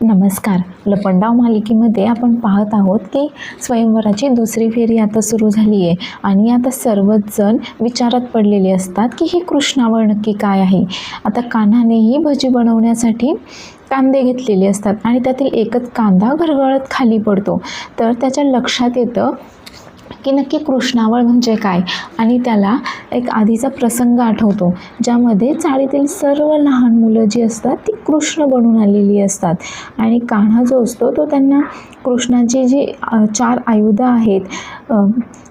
नमस्कार. लपंडाव मालिकेमध्ये आपण पाहत आहोत की स्वयंवराची दुसरी फेरी आता सुरू झाली आहे आणि आता सर्वच जण विचारात पडलेले असतात की ही कृष्णावळ नक्की काय आहे? आता कान्हानेही भजी बनवण्यासाठी कांदे घेतलेले असतात आणि त्यातील एकच कांदा घरगळत खाली पडतो. तर त्याच्या लक्षात येतं की नक्की कृष्णावळ म्हणजे काय? आणि त्याला एक आधीचा प्रसंग आठवतो ज्यामध्ये चाळीतील सर्व लहान मुलं जी असतात ती कृष्ण बनून आलेली असतात. आणि कान्हा जो असतो तो त्यांना कृष्णाची जी चार आयुधं आहेत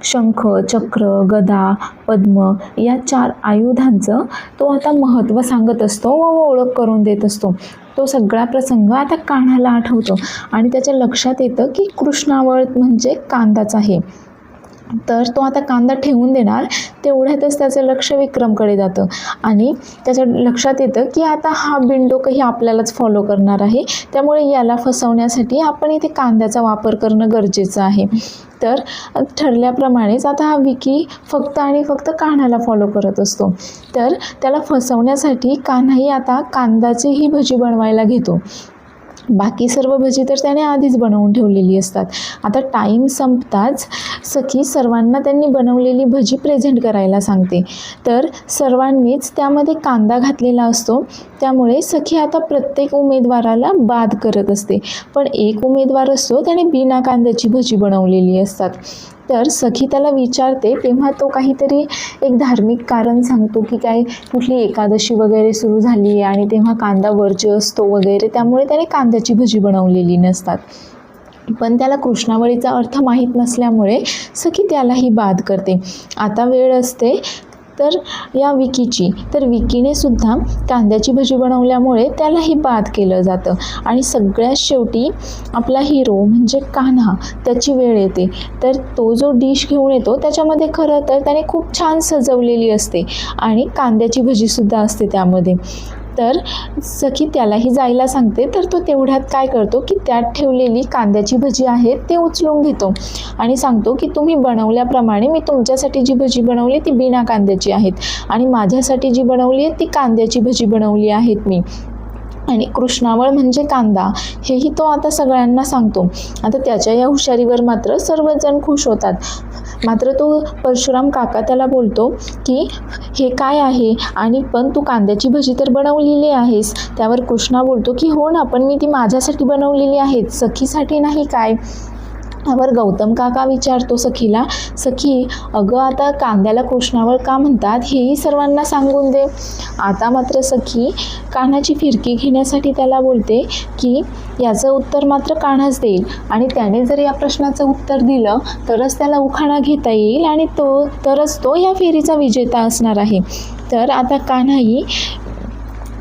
शंख चक्र गदा पद्म या चार आयुधांचं तो आता महत्त्व सांगत असतो व ओळख करून देत असतो. तो सगळा प्रसंग आता कान्हाला आठवतो. आणि त्याच्या लक्षात येतं की कृष्णावळ म्हणजे कांदाच आहे. तर तो आता कांदा ठेवून देणार तेवढ्यातच त्याचं लक्ष विक्रमकडे जातं. आणि त्याच्या लक्षात येतं की आता हा बिंडोकही आपल्यालाच फॉलो करणार आहे. त्यामुळे याला फसवण्यासाठी आपण इथे कांद्याचा वापर करणं गरजेचं आहे. तर ठरल्याप्रमाणेच आता हा विकी फक्त आणि फक्त कान्हाला फॉलो करत असतो. तर त्याला फसवण्यासाठी कान्हाही आता कांद्याची ही भजी बनवायला घेतो. बाकी सर्व भजी तर त्याने आधीच बनवून ठेवलेली असतात. आता टाईम संपताच सखी सर्वांना त्यांनी बनवलेली भजी प्रेझेंट करायला सांगते. तर सर्वांनीच त्यामध्ये कांदा घातलेला असतो. त्यामुळे सखी आता प्रत्येक उमेदवाराला बाद करत असते. पण एक उमेदवार असतो त्याने बिना कांद्याची भजी बनवलेली असतात. तर सखी त्याला विचारते तेव्हा तो काहीतरी एक धार्मिक कारण सांगतो की काय कुठली एकादशी वगैरे सुरू झाली आहे आणि तेव्हा कांदा वर्ज्य असतो वगैरे त्यामुळे त्याने कांद्याची भजी बनवलेली नसतात. पण त्याला कृष्णावळीचा अर्थ माहीत नसल्यामुळे सखी त्यालाही बाद करते. आता वेळ असते तर या विकीची. तर विकीने सुद्धा कांद्याची भजी बनवल्यामुळे त्यालाही बाद केलं जातं. आणि सगळ्यात शेवटी आपला हिरो म्हणजे कान्हा त्याची वेळ येते. तर तो जो डिश घेऊन येतो त्याच्यामध्ये खरं तर त्याने खूप छान सजवलेली असते. आणि कांद्याची भजीसुद्धा असते त्यामध्ये. तर सखी त्यालाही जायला सांगते. तर तो तेवढ्यात काय करतो की त्यात ठेवलेली कांद्याची भजी आहे ते उचलून घेतो. आणि सांगतो की तुम्ही बनवल्याप्रमाणे मी तुमच्यासाठी जी भजी बनवली ती बिना कांद्याची आहेत. आणि माझ्यासाठी जी बनवली आहे ती कांद्याची भजी बनवली आहेत मी. आणि कृष्णावळ म्हणजे कांदा हेही तो आता सगळ्यांना सांगतो. आता त्याच्या या हुशारीवर मात्र सर्वजण खुश होतात. मात्र तो परशुराम काका त्याला बोलतो की हे काय आहे? आणि पण तू कांद्याची भजी तर बनवलेली आहेस. त्यावर कृष्णा बोलतो की हो ना पण मी ती माझ्यासाठी बनवलेली आहेत. सखीसाठी नाही काय? त्यावर गौतम काका विचारतो सखीला सखी अगं आता कांद्याला कृष्णावर का म्हणतात? हेही सर्वांना सांगून दे. आता मात्र सखी कान्हाची फिरकी घेण्यासाठी त्याला बोलते की याचं उत्तर मात्र कान्हाच देईल. आणि त्याने जर या प्रश्नाचं उत्तर दिलं तरच त्याला उखाणा घेता येईल आणि तो तरच तो या फेरीचा विजेता असणार आहे. तर आता कान्हाही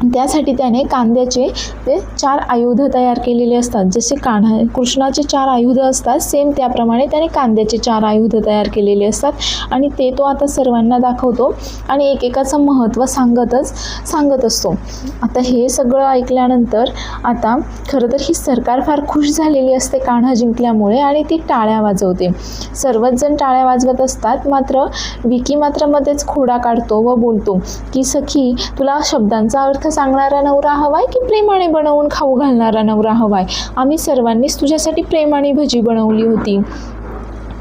त्यासाठी त्याने कांद्याचे ते चार आयुध तयार केलेले असतात. जसे कान्हा कृष्णाचे चार आयुध असतात सेम त्याप्रमाणे त्याने कांद्याचे चार आयुध तयार केलेले असतात. आणि ते तो आता सर्वांना दाखवतो आणि एकेकाचं महत्त्व सांगतच सांगत असतो. आता हे सगळं ऐकल्यानंतर आता खरं तर ही सरकार फार खुश झालेली असते कान्हा जिंकल्यामुळे आणि ती टाळ्या वाजवते. सर्वच जण टाळ्या वाजवत असतात मात्र विकी मात्र मध्येच खोडा काढतो व बोलतो की सखी तुला शब्दांचा अर्थ सांगणारा नवरा हवाय की प्रेमाने बनवून खाऊ घालणारा नवरा हवाय? आम्ही सर्वांनीच तुझ्यासाठी प्रेमाने भजी बनवली होती.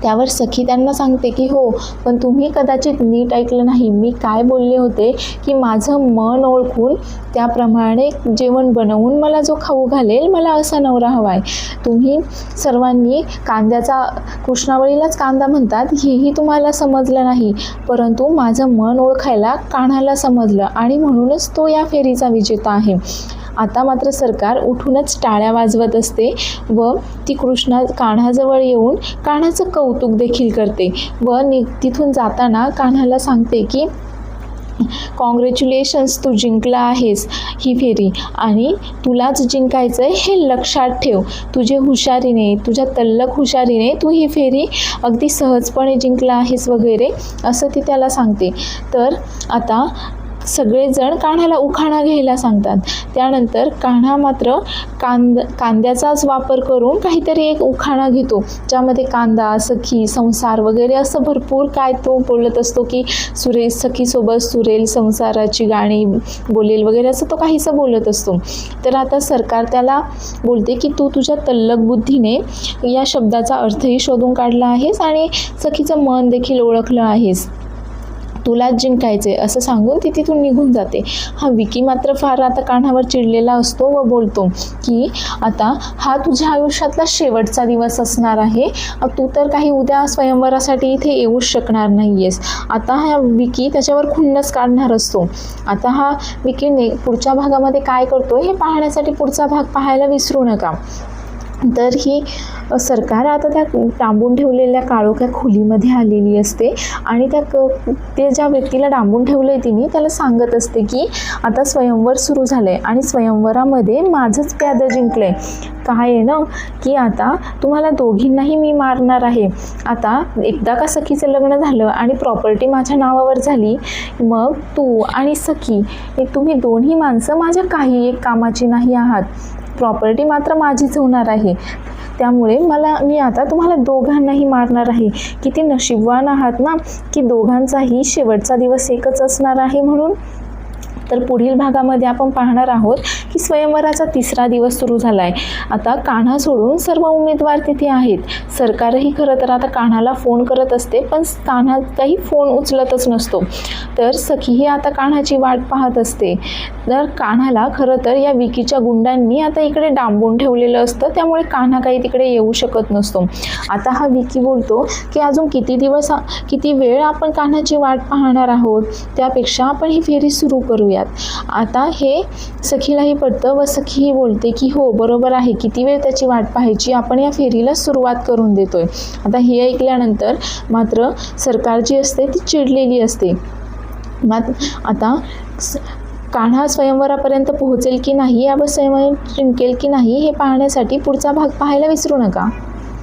त्यावर सखी त्यांना सांगते की हो पण तुम्ही कदाचित नीट ऐकलं नाही. मी काय बोलले होते की माझं मन ओळखून त्याप्रमाणे जेवण बनवून मला जो खाऊ घालेल मला असा नवरा हवा आहे तुम्ही सर्वांनी कांद्याचा कृष्णावळीलाच कांदा म्हणतात हेही तुम्हाला समजलं नाही. परंतु माझं मन ओळखायला कान्हाला समजलं आणि म्हणूनच तो या फेरीचा विजेता आहे. आता मात्र सरकार उठूनच टाळ्या वाजवत असते व ती कृष्णा कान्हाजवळ येऊन कान्हाचं कौतुक देखील करते. व नि तिथून जाताना कान्हाला सांगते की कॉंग्रॅच्युलेशन्स तू जिंकला आहेस ही फेरी. आणि तुलाच जिंकायचं आहे हे लक्षात ठेव. तुझे हुशारीने तुझ्या तल्लक हुशारीने तू ही फेरी अगदी सहजपणे जिंकला आहेस वगैरे असं ती त्याला सांगते. तर आता सगळेजण कान्हाला उखाणा घ्यायला सांगतात. त्यानंतर कान्हा मात्र कांद कांद्याचाच वापर करून काहीतरी एक उखाणा घेतो. ज्यामध्ये कांदा सखी संसार वगैरे असं भरपूर काय तो बोलत असतो की सुरेल सखीसोबत सुरेल संसाराची गाणी बोलेल वगैरे असं तो काहीसं बोलत असतो. तर आता सरकार त्याला बोलते की तू तुझ्या तल्लक बुद्धीने या शब्दाचा अर्थही शोधून काढला आहेस आणि सखीचं मन देखील ओळखलं आहेस. तुलाच जिंकायचे असं सांगून ती तिथून निघून जाते. हा विकी मात्र फार आता कानावर चिडलेला असतो व बोलतो की आता हा तुझ्या आयुष्यातला शेवटचा दिवस असणार आहे. तू तर काही उद्या स्वयंवरासाठी इथे येऊच शकणार नाही आहेस आता हा विकी त्याच्यावर खुन्नस काढणार असतो. आता हा विकीने पुढच्या भागामध्ये काय करतो हे पाहण्यासाठी पुढचा भाग पाहायला विसरू नका. तर ही सरकार आता त्या डांबून ठेवलेल्या काळोख्या खोलीमध्ये आलेली असते आणि त्या क ते ज्या व्यक्तीला डांबून ठेवलं आहे तिने त्याला सांगत असते की आता स्वयंवर सुरू झालं आहे आणि स्वयंवरामध्ये माझंच प्यादं जिंकलं आहे काय आहे ना की आता तुम्हाला दोघींनाही मी मारणार आहे. आता एकदा का सखीचं लग्न झालं आणि प्रॉपर्टी माझ्या नावावर झाली मग तू आणि सखी हे तुम्ही दोन्ही माणसं माझ्या काही एक कामाची नाही आहात. प्रॉपर्टी मात्र माझीच होणार आहे. त्यामुळे मला मी आता तुम्हाला दोघांनाही मारणार आहे. किती नशीबवान आहात ना? की दोघांचाही शेवटचा दिवस एकच असणार आहे म्हणून? तर पुढील भागामध्ये आपण पाहणार आहोत. की स्वयंवराचा तिसरा दिवस सुरू झाला आहे आता कान्हा सोडून सर्व उमेदवार तिथे आहेत. सरकारही खरं तर आता कान्हाला फोन करत असते पण कान्हा काही फोन उचलतच नसतो. तर सखीही आता कान्हाची वाट पाहत असते. तर कान्हाला खरं तर या विकीच्या गुंडांनी आता इकडे डांबून ठेवलेलं असतं त्यामुळे कान्हा काही तिकडे येऊ शकत नसतो. आता हा विकी बोलतो की अजून किती दिवस किती वेळ आपण कान्हाची वाट पाहणार आहोत? त्यापेक्षा आपण ही फेरी सुरू करूयात. आता हे सखीलाही पडतं. व सखीही बोलते की हो बरोबर आहे. किती वेळ त्याची वाट पाहायची? आपण या फेरीला सुरुवात करून देतोय. आता हे ऐकल्यानंतर मात्र सरकार जी असते ती चिडलेली असते. मात आता स- कान्हा स्वयंवरापर्यंत पोहोचेल की नाही? या स्वयंवर जिंकेल की नाही? हे पाहण्यासाठी पुढचा भाग पाहायला विसरू नका.